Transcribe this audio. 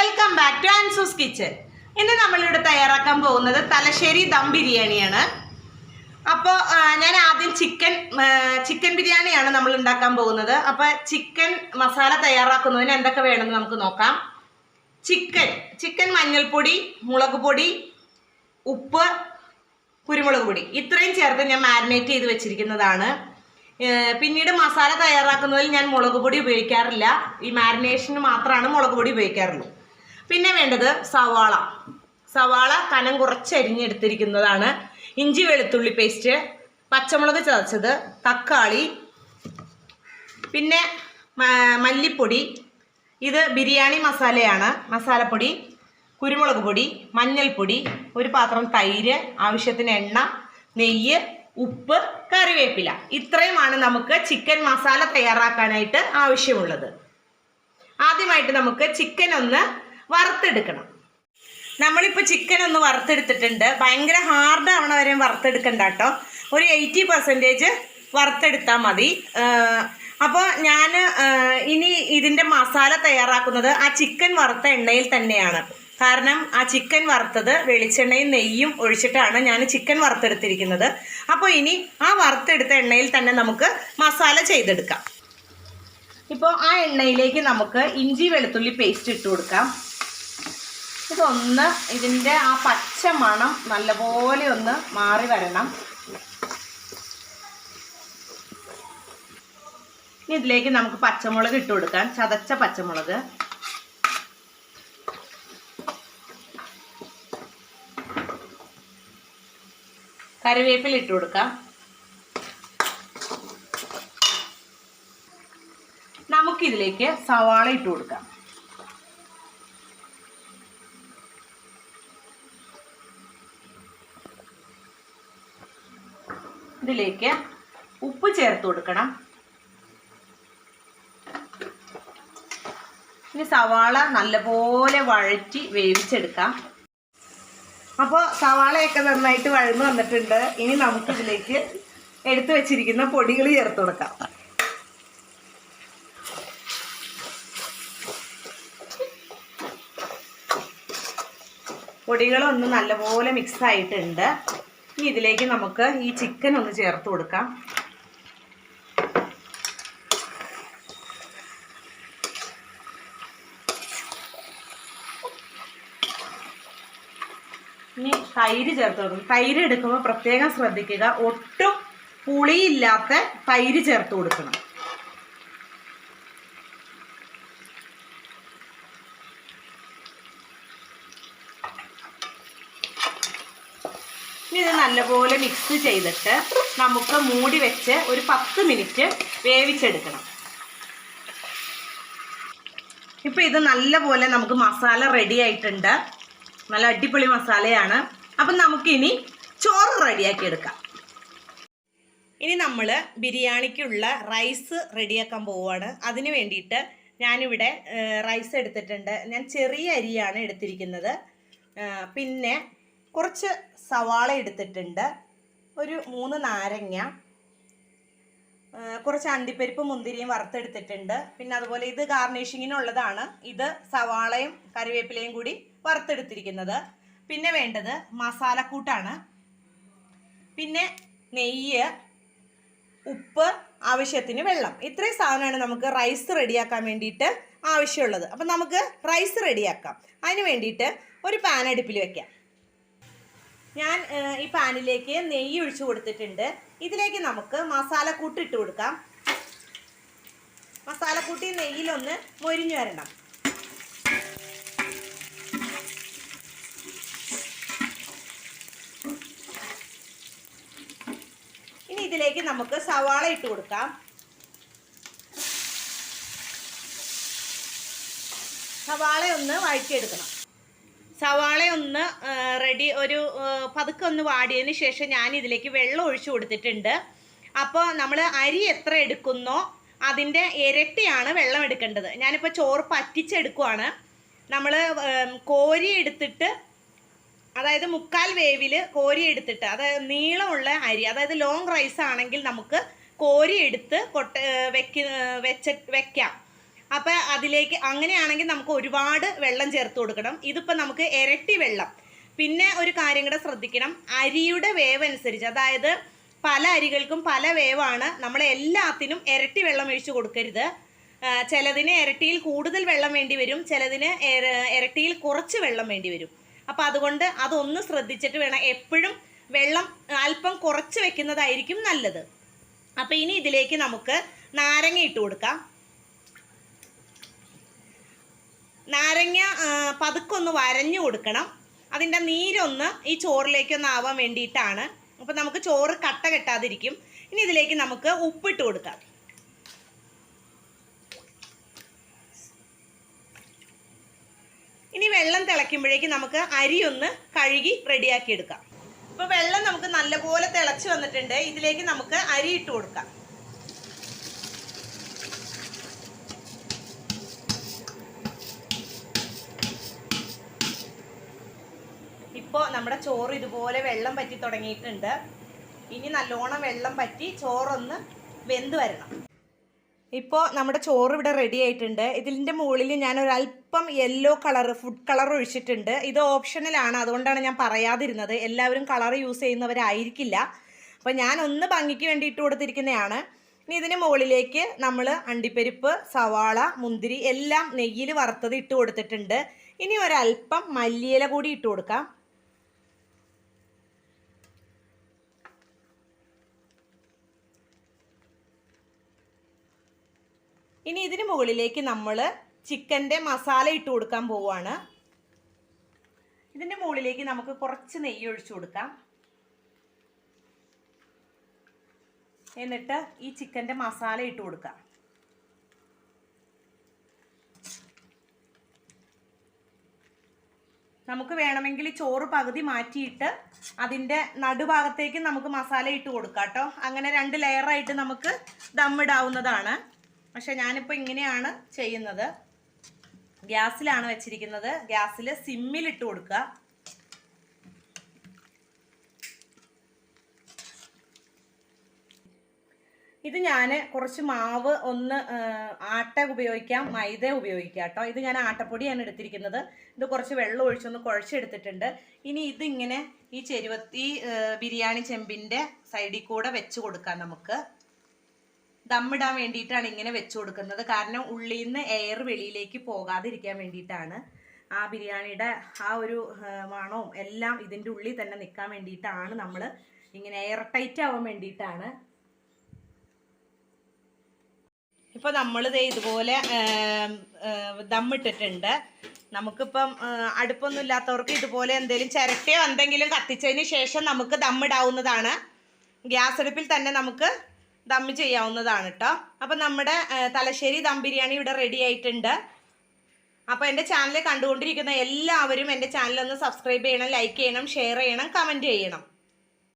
Welcome back to ആൻസൂസ് kitchen ഇന്ന് നമ്മളിവിടെ തയ്യാറാക്കാൻ പോകുന്നത് തലശ്ശേരി ദം ബിരിയാണിയാണ്. അപ്പോൾ ഞാൻ ആദ്യം ചിക്കൻ ചിക്കൻ ബിരിയാണിയാണ് നമ്മൾ ഉണ്ടാക്കാൻ പോകുന്നത്. അപ്പോൾ ചിക്കൻ മസാല തയ്യാറാക്കുന്നതിന് എന്തൊക്കെ വേണമെന്ന് നമുക്ക് നോക്കാം. ചിക്കൻ ചിക്കൻ മഞ്ഞൾപ്പൊടി മുളക് പൊടി ഉപ്പ് കുരുമുളക് പൊടി. ഇത്രയും ചേർത്ത് ഞാൻ മാരിനേറ്റ് ചെയ്ത് വെച്ചിരിക്കുന്നതാണ്. പിന്നീട് മസാല തയ്യാറാക്കുന്നതിൽ ഞാൻ മുളക് പൊടി ഉപയോഗിക്കാറില്ല. ഈ മാരിനേഷന് മാത്രമാണ് മുളക് പൊടി ഉപയോഗിക്കാറുള്ളൂ. പിന്നെ വേണ്ടത് സവാള. സവാള കനം കുറച്ചരിഞ്ഞെടുത്തിരിക്കുന്നതാണ് ഇഞ്ചി വെളുത്തുള്ളി പേസ്റ്റ് പച്ചമുളക് ചതച്ചത് തക്കാളി പിന്നെ മല്ലിപ്പൊടി. ഇത് ബിരിയാണി മസാലയാണ്. മസാലപ്പൊടി കുരുമുളക് പൊടി മഞ്ഞൾപ്പൊടി ഒരു പാത്രം തൈര് ആവശ്യത്തിന് എണ്ണ നെയ്യ് ഉപ്പ് കറിവേപ്പില. ഇത്രയുമാണ് നമുക്ക് ചിക്കൻ മസാല തയ്യാറാക്കാനായിട്ട് ആവശ്യമുള്ളത്. ആദ്യമായിട്ട് നമുക്ക് ചിക്കൻ ഒന്ന് വറുത്തെടുക്കണം. നമ്മളിപ്പോൾ ചിക്കൻ ഒന്ന് വറുത്തെടുത്തിട്ടുണ്ട്. ഭയങ്കര ഹാർഡ് ആവണ വരെ വറുത്തെടുക്കണ്ട കേട്ടോ. ഒരു എയ്റ്റി പെർസെന്റേജ് വറുത്തെടുത്താൽ മതി. അപ്പോൾ ഞാൻ ഇനി ഇതിന്റെ മസാല തയ്യാറാക്കുന്നത് ആ ചിക്കൻ വറുത്ത എണ്ണയിൽ തന്നെയാണ്. കാരണം ആ ചിക്കൻ വറുത്തത് വെളിച്ചെണ്ണയും നെയ്യും ഒഴിച്ചിട്ടാണ് ഞാൻ ചിക്കൻ വറുത്തെടുത്തിരിക്കുന്നത്. അപ്പോൾ ഇനി ആ വറുത്തെടുത്ത എണ്ണയിൽ തന്നെ നമുക്ക് മസാല ചെയ്തെടുക്കാം. ഇപ്പോൾ ആ എണ്ണയിലേക്ക് നമുക്ക് ഇഞ്ചി വെളുത്തുള്ളി പേസ്റ്റ് ഇട്ട് കൊടുക്കാം. ഇതൊന്ന് ഇതിന്റെ ആ പച്ച മണം നല്ലപോലെ ഒന്ന് മാറി വരണം. ഇനി ഇതിലേക്ക് നമുക്ക് പച്ചമുളക് ഇട്ട് കൊടുക്കാം. ചതച്ച പച്ചമുളക്. കറിവേപ്പില ഇട്ട് കൊടുക്കാം. നമുക്കിതിലേക്ക് സവാള ഇട്ട് കൊടുക്കാം. ഇതിലേക്ക് ഉപ്പ് ചേർത്ത് കൊടുക്കണം. ഇനി സവാള നല്ലപോലെ വഴറ്റി വേവിച്ചെടുക്കാം. അപ്പോൾ സവാളയൊക്കെ നന്നായിട്ട് വഴന്ന് വന്നിട്ടുണ്ട്. ഇനി നമുക്കിതിലേക്ക് എടുത്തു വെച്ചിരിക്കുന്ന പൊടികൾ ചേർത്ത് കൊടുക്കാം. പൊടികളൊന്ന് നല്ലപോലെ മിക്സ് ആയിട്ടുണ്ട്. ഇനി ഇതിലേക്ക് നമുക്ക് ഈ ചിക്കൻ ഒന്ന് ചേർത്ത് കൊടുക്കാം. ഇനി തൈര് ചേർത്ത് കൊടുക്കും. തൈര് എടുക്കുമ്പോൾ പ്രത്യേകം ശ്രദ്ധിക്കുക ഒട്ടും പുളിയില്ലാത്ത തൈര് ചേർത്ത് കൊടുക്കണം. ഇത് നല്ലപോലെ മിക്സ് ചെയ്തിട്ട് നമുക്ക് മൂടി വെച്ച് ഒരു പത്ത് മിനിറ്റ് വേവിച്ചെടുക്കണം. ഇപ്പം ഇത് നല്ലപോലെ നമുക്ക് മസാല റെഡി ആയിട്ടുണ്ട്. നല്ല അടിപൊളി മസാലയാണ്. അപ്പം നമുക്കിനി ചോറ് റെഡിയാക്കി എടുക്കാം. ഇനി നമ്മൾ ബിരിയാണിക്കുള്ള റൈസ് റെഡിയാക്കാൻ പോവുകയാണ് അതിന് വേണ്ടിയിട്ട് ഞാനിവിടെ റൈസ് എടുത്തിട്ടുണ്ട്. ഞാൻ ചെറിയ അരിയാണ് എടുത്തിരിക്കുന്നത്. പിന്നെ കുറച്ച് സവാള എടുത്തിട്ടുണ്ട്. ഒരു മൂന്ന് നാരങ്ങ കുറച്ച് അണ്ടിപ്പരിപ്പ് മുന്തിരിയും വറുത്തെടുത്തിട്ടുണ്ട്. പിന്നെ അതുപോലെ ഇത് ഗാർണിഷിങ്ങിനുള്ളതാണ്. ഇത് സവാളയും കറിവേപ്പിലയും കൂടി വറുത്തെടുത്തിരിക്കുന്നത്. പിന്നെ വേണ്ടത് മസാലക്കൂട്ടാണ്. പിന്നെ നെയ്യ് ഉപ്പ് ആവശ്യത്തിന് വെള്ളം. ഇത്രയും സാധനമാണ് നമുക്ക് റൈസ് റെഡിയാക്കാൻ വേണ്ടിയിട്ട് ആവശ്യമുള്ളത്. അപ്പം നമുക്ക് റൈസ് റെഡിയാക്കാം. അതിന് വേണ്ടിയിട്ട് ഒരു പാൻ അടുപ്പിൽ വെക്കാം. ഞാൻ ഈ പാനിലേക്ക് നെയ്യ് ഒഴിച്ചു കൊടുത്തിട്ടുണ്ട്. ഇതിലേക്ക് നമുക്ക് മസാലക്കൂട്ട് ഇട്ട് കൊടുക്കാം. മസാലക്കൂട്ടി നെയ്യിലൊന്ന് മൊരിഞ്ഞു വരണം. ഇനി ഇതിലേക്ക് നമുക്ക് സവാള ഇട്ട് കൊടുക്കാം. സവാള ഒന്ന് വഴറ്റിയെടുക്കണം. സവാള ഒന്ന് റെഡി ഒരു പതുക്കെ ഒന്ന് വാടിയതിന് ശേഷം ഞാൻ ഇതിലേക്ക് വെള്ളം ഒഴിച്ചു കൊടുത്തിട്ടുണ്ട്. അപ്പോൾ നമ്മൾ അരി എത്ര എടുക്കുന്നോ അതിന്റെ ഇരട്ടിയാണ് വെള്ളം എടുക്കേണ്ടത്. ഞാനിപ്പോൾ ചോറ് പറ്റിച്ചെടുക്കുവാണ്. നമ്മൾ കോരി എടുത്തിട്ട് അതായത് മുക്കാൽ വേവിൽ കോരി എടുത്തിട്ട് അതായത് നീളമുള്ള അരി അതായത് ലോങ് റൈസ് ആണെങ്കിൽ നമുക്ക് കോരി എടുത്ത് കൊട്ട വെക്ക വെച്ച വെക്കാം. അപ്പം അതിലേക്ക് അങ്ങനെയാണെങ്കിൽ നമുക്ക് ഒരുപാട് വെള്ളം ചേർത്ത് കൊടുക്കണം. ഇതിപ്പോൾ നമുക്ക് ഇരട്ടി വെള്ളം. പിന്നെ ഒരു കാര്യം കൂടെ ശ്രദ്ധിക്കണം. അരിയുടെ വേവ് അനുസരിച്ച് അതായത് പല അരികൾക്കും പല വേവാണ് നമ്മൾ എല്ലാത്തിനും ഇരട്ടി വെള്ളം ഒഴിച്ച് കൊടുക്കരുത്. ചിലതിന് ഇരട്ടിയിൽ കൂടുതൽ വെള്ളം വേണ്ടി വരും ചിലതിന് ഇരട്ടിയിൽ കുറച്ച് വെള്ളം വേണ്ടി വരും. അപ്പം അതുകൊണ്ട് അതൊന്ന് ശ്രദ്ധിച്ചിട്ട് വേണം എപ്പോഴും വെള്ളം അല്പം കുറച്ച് വെക്കുന്നതായിരിക്കും നല്ലത്. അപ്പം ഇനി ഇതിലേക്ക് നമുക്ക് നാരങ്ങ ഇട്ട് കൊടുക്കാം. നാരങ്ങ പതുക്കൊന്ന് വരഞ്ഞു കൊടുക്കണം. അതിന്റെ നീരൊന്ന് ഈ ചോറിലേക്കൊന്ന് ആവാൻ വേണ്ടിയിട്ടാണ്. അപ്പം നമുക്ക് ചോറ് കട്ട കെട്ടാതിരിക്കും. ഇനി ഇതിലേക്ക് നമുക്ക് ഉപ്പിട്ട് കൊടുക്കാം. ഇനി വെള്ളം തിളയ്ക്കുമ്പോഴേക്ക് നമുക്ക് അരി ഒന്ന് കഴുകി റെഡിയാക്കി എടുക്കാം. അപ്പോൾ വെള്ളം നമുക്ക് നല്ലപോലെ തിളച്ച് വന്നിട്ടുണ്ട്. ഇതിലേക്ക് നമുക്ക് അരി ഇട്ട് കൊടുക്കാം ഇപ്പോൾ നമ്മുടെ ചോറ് ഇതുപോലെ വെള്ളം പറ്റി തുടങ്ങിയിട്ടുണ്ട്. ഇനി നല്ലോണം വെള്ളം പറ്റി ചോറൊന്ന് വെന്ത് വരണം. ഇപ്പോൾ നമ്മുടെ ചോറ് ഇവിടെ റെഡി ആയിട്ടുണ്ട്. ഇതിന്റെ മുകളിൽ ഞാൻ ഒരല്പം യെല്ലോ കളർ ഫുഡ് കളർ ഒഴിച്ചിട്ടുണ്ട്. ഇത് ഓപ്ഷണലാണ് അതുകൊണ്ടാണ് ഞാൻ പറയാതിരുന്നത്. എല്ലാവരും കളർ യൂസ് ചെയ്യുന്നവരായിരിക്കില്ല. അപ്പോൾ ഞാൻ ഒന്ന് ഭംഗിക്ക് വേണ്ടി ഇട്ട് കൊടുത്തിരിക്കുന്നതാണ്. ഇനി ഇതിന് മുകളിലേക്ക് നമ്മൾ അണ്ടിപ്പരിപ്പ് സവാള മുന്തിരി എല്ലാം നെയ്യിൽ വറുത്തത് ഇട്ട് കൊടുത്തിട്ടുണ്ട്. ഇനി ഒരല്പം മല്ലിയില കൂടി ഇട്ട് കൊടുക്കാം. ഇനി ഇതിന് മുകളിലേക്ക് നമ്മൾ ചിക്കന്റെ മസാല ഇട്ട് കൊടുക്കാൻ പോവുകയാണ് ഇതിന്റെ മുകളിലേക്ക് നമുക്ക് കുറച്ച് നെയ്യ് ഒഴിച്ചു കൊടുക്കാം. എന്നിട്ട് ഈ ചിക്കന്റെ മസാല ഇട്ട് കൊടുക്കാം. നമുക്ക് വേണമെങ്കിൽ ചോറ് പകുതി മാറ്റിയിട്ട് അതിന്റെ നടുഭാഗത്തേക്ക് നമുക്ക് മസാല ഇട്ട് കൊടുക്കാം കേട്ടോ. അങ്ങനെ രണ്ട് ലെയറായിട്ട് നമുക്ക് ദമ്മിടാവുന്നതാണ് പക്ഷെ ഞാനിപ്പോൾ ഇങ്ങനെയാണ് ചെയ്യുന്നത്. ഗ്യാസിലാണ് വെച്ചിരിക്കുന്നത്. ഗ്യാസിൽ സിമ്മിലിട്ട് കൊടുക്കുക. ഇത് ഞാൻ കുറച്ച് മാവ് ഒന്ന് ആട്ട ഉപയോഗിക്കാം മൈദ ഉപയോഗിക്കാം കേട്ടോ. ഇത് ഞാൻ ആട്ടപ്പൊടിയാണ് എടുത്തിരിക്കുന്നത്. ഇത് കുറച്ച് വെള്ളം ഒഴിച്ചൊന്ന് കുഴച്ചെടുത്തിട്ടുണ്ട്. ഇനി ഇതിങ്ങനെ ഈ ചെരുവത്തി ബിരിയാണി ചെമ്പിന്റെ സൈഡിൽ കൂടെ വെച്ച് കൊടുക്കാം നമുക്ക്. ദമ്മിടാൻ വേണ്ടിയിട്ടാണ് ഇങ്ങനെ വെച്ച് കൊടുക്കുന്നത്. കാരണം ഉള്ളിൽ നിന്ന് എയർ വെളിയിലേക്ക് പോകാതിരിക്കാൻ വേണ്ടിയിട്ടാണ്. ആ ബിരിയാണിയുടെ ആ ഒരു മണവും എല്ലാം ഇതിന്റെ ഉള്ളിൽ തന്നെ നിൽക്കാൻ വേണ്ടിയിട്ടാണ് നമ്മൾ ഇങ്ങനെ എയർ ടൈറ്റ് ആവാൻ വേണ്ടിയിട്ടാണ്. ഇപ്പോൾ നമ്മളിത് ഇതുപോലെ ദമ്മിട്ടിട്ടുണ്ട്. നമുക്കിപ്പം അടുപ്പൊന്നും ഇല്ലാത്തവർക്ക് ഇതുപോലെ എന്തെങ്കിലും ചിരട്ടയോ എന്തെങ്കിലും കത്തിച്ചതിന് ശേഷം നമുക്ക് ദമ്മിടാവുന്നതാണ്. ഗ്യാസ് അടുപ്പിൽ തന്നെ നമുക്ക് ദമ്മ് ചെയ്യാവുന്നതാണ് കേട്ടോ അപ്പം നമ്മുടെ തലശ്ശേരി ദം ബിരിയാണി ഇവിടെ റെഡി ആയിട്ടുണ്ട്. അപ്പോൾ എന്റെ ചാനൽ കണ്ടുകൊണ്ടിരിക്കുന്ന എല്ലാവരും എന്റെ ചാനൽ ഒന്ന് സബ്സ്ക്രൈബ് ചെയ്യണം ലൈക്ക് ചെയ്യണം ഷെയർ ചെയ്യണം കമന്റ് ചെയ്യണം.